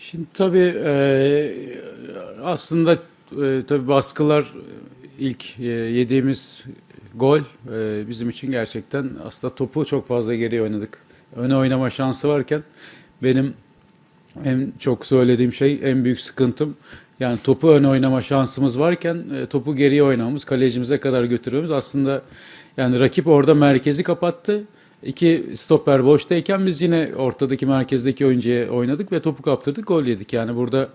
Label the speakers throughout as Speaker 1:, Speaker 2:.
Speaker 1: Şimdi tabii e, aslında e, tabii baskılar ilk e, yediğimiz gol bizim için gerçekten aslında topu çok fazla geri oynadık. Öne oynama şansı varken benim en çok söylediğim şey en büyük sıkıntım yani topu öne oynama şansımız varken topu geriye oynamamız, kalecimize kadar götürmemiz aslında yani rakip orada merkezi kapattı. İki stoper boştayken biz yine ortadaki merkezdeki oyuncuya oynadık ve topu kaptırdık, gol yedik. Yani burada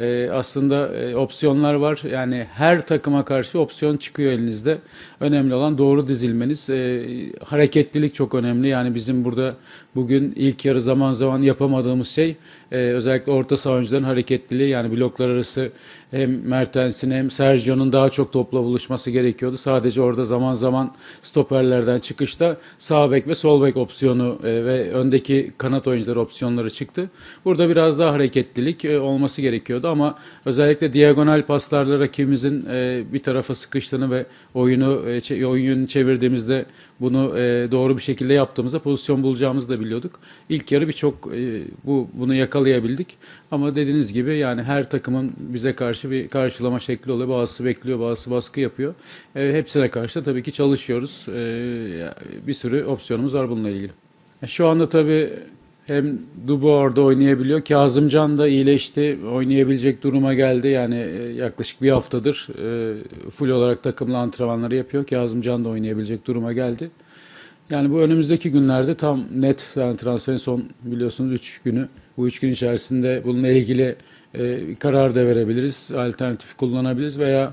Speaker 1: e, aslında e, opsiyonlar var. Yani her takıma karşı opsiyon çıkıyor elinizde. Önemli olan doğru dizilmeniz. E, hareketlilik çok önemli. Yani bizim burada bugün ilk yarı zaman zaman yapamadığımız şey e, özellikle orta saha hareketliliği. Yani bloklar arası hem Mertens'in hem Sergio'nun daha çok topla buluşması gerekiyordu. Sadece orada zaman zaman stoperlerden çıkışta sağ bek ve sol bek opsiyonu e, ve öndeki kanat oyuncuları opsiyonları çıktı. Burada biraz daha hareketlilik e, olması gerekiyordu ama özellikle diagonal paslarla rakibimizin e, bir tarafa sıkıştığını ve oyunu e, çe- oyunu çevirdiğimizde bunu e, doğru bir şekilde yaptığımızda pozisyon bulacağımızı da biliyorduk. İlk yarı birçok e, bu bunu yakalayabildik ama dediğiniz gibi yani her takımın bize karşı bir karşılama şekli oluyor. Bazısı bekliyor, bazısı baskı yapıyor. E, hepsine karşı da tabii ki çalışıyoruz. E, bir sürü opsiyonumuz var bununla ilgili. E, Şu anda tabii hem Dubo orada oynayabiliyor. Kazımcan da iyileşti. Oynayabilecek duruma geldi. Yani e, yaklaşık bir haftadır e, full olarak takımla antrenmanları yapıyor. Kazımcan da oynayabilecek duruma geldi. Yani bu önümüzdeki günlerde tam net yani transferin son biliyorsunuz 3 günü. Bu 3 gün içerisinde bununla ilgili e, karar da verebiliriz. Alternatif kullanabiliriz veya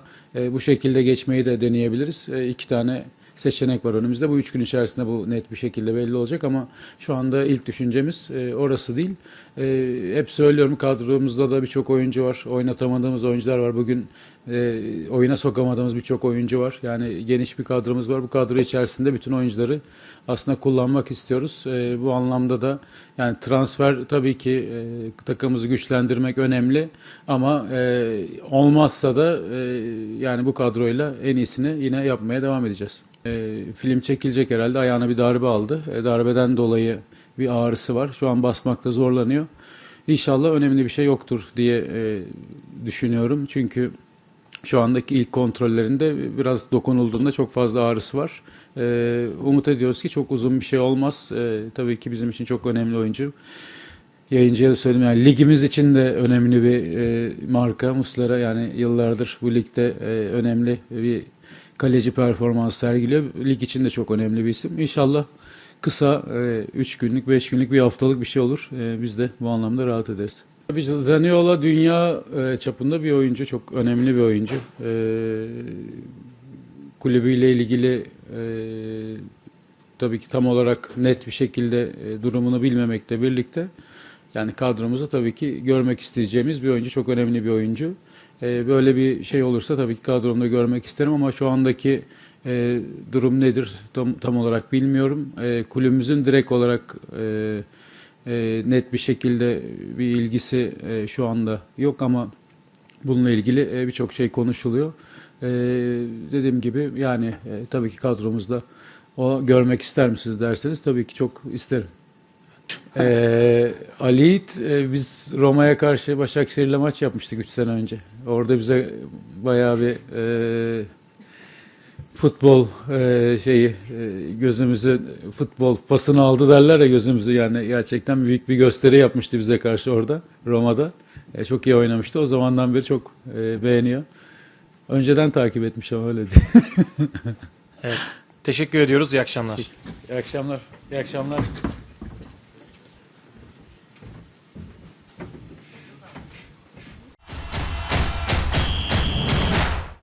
Speaker 1: bu şekilde geçmeyi de deneyebiliriz. E, iki tane seçenek var önümüzde. Bu üç gün içerisinde bu net bir şekilde belli olacak ama şu anda ilk düşüncemiz e, orası değil. E, hep söylüyorum kadromuzda da birçok oyuncu var. Oynatamadığımız oyuncular var. Bugün e, oyuna sokamadığımız birçok oyuncu var. Yani geniş bir kadromuz var. Bu kadro içerisinde bütün oyuncuları aslında kullanmak istiyoruz. E, bu anlamda da yani transfer tabii ki e, takımımızı güçlendirmek önemli ama e, olmazsa da e, yani bu kadroyla en iyisini yine yapmaya devam edeceğiz. E, film çekilecek herhalde ayağına bir darbe aldı. E, darbeden dolayı bir ağrısı var. Şu an basmakta zorlanıyor. İnşallah önemli bir şey yoktur diye e, düşünüyorum. Çünkü şu andaki ilk kontrollerinde biraz dokunulduğunda çok fazla ağrısı var. Ee, umut ediyoruz ki çok uzun bir şey olmaz. Ee, tabii ki bizim için çok önemli oyuncu. Yayıncıya da söyledim yani ligimiz için de önemli bir e, marka Muslera yani yıllardır bu ligde e, önemli bir kaleci performans sergiliyor. Lig için de çok önemli bir isim. İnşallah kısa 3 günlük 5 günlük bir haftalık bir şey olur. E, biz de bu anlamda rahat ederiz. Tabii Zaniola dünya e, çapında bir oyuncu, çok önemli bir oyuncu. E, kulübüyle ilgili e, tabii ki tam olarak net bir şekilde e, durumunu bilmemekle birlikte yani kadromuzda tabii ki görmek isteyeceğimiz bir oyuncu, çok önemli bir oyuncu. E, böyle bir şey olursa tabii ki kadromda görmek isterim ama şu andaki e, durum nedir tam, tam olarak bilmiyorum. E, kulübümüzün direkt olarak e, e, net bir şekilde bir ilgisi e, şu anda yok ama bununla ilgili e, birçok şey konuşuluyor. E, dediğim gibi yani e, tabii ki kadromuzda o görmek ister misiniz derseniz tabii ki çok isterim. E, Ali Yiğit, e, biz Roma'ya karşı Başakşehir'le maç yapmıştık 3 sene önce. Orada bize bayağı bir e, futbol e, şeyi e, gözümüzü futbol pasını aldı derler ya gözümüzü yani gerçekten büyük bir gösteri yapmıştı bize karşı orada Roma'da. E, çok iyi oynamıştı. O zamandan beri çok e, beğeniyor. Önceden takip etmiş ama öyle değil.
Speaker 2: Evet. Teşekkür ediyoruz. İyi akşamlar.
Speaker 1: İyi akşamlar. İyi akşamlar.